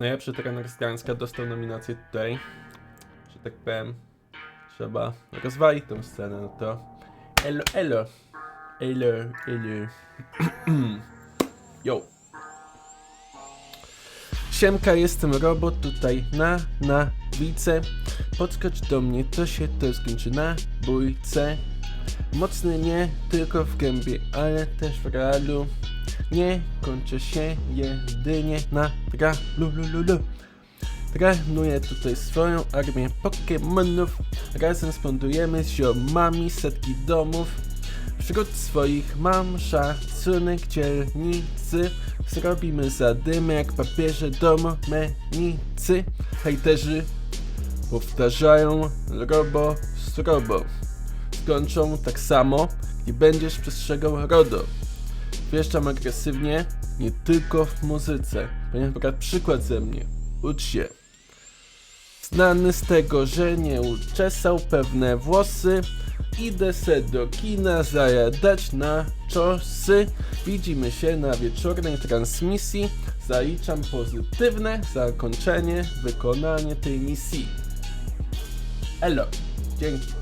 najlepszy trener z Gdańska dostał nominację tutaj. Że tak powiem, trzeba rozwalić tą scenę, no to elo, elo, elo, elo. Yo. Siemka, jestem robot tutaj na, na wice. Podskocz do mnie, to się to skończy na bójce. Mocny nie tylko w gębie, ale też w realu. Nie kończy się jedynie na tralu, lu, lu, lu. Trenuję tutaj swoją armię Pokemonów. Razem spądujemy z ziomami setki domów. Wśród swoich mam szacunek dzielnicy. Zrobimy zadymy jak papieże domenicy. Hejterzy powtarzają robo srobo. Skończą tak samo, nie będziesz przestrzegał RODO. Wjeżdżam agresywnie, nie tylko w muzyce. Ponieważ przykład ze mnie. Ucz się. Znany z tego, że nie uczesał pewne włosy. Idę se do kina zajadać na czosy. Widzimy się na wieczornej transmisji. Zaliczam pozytywne zakończenie, wykonanie tej misji. Elo, dzięki.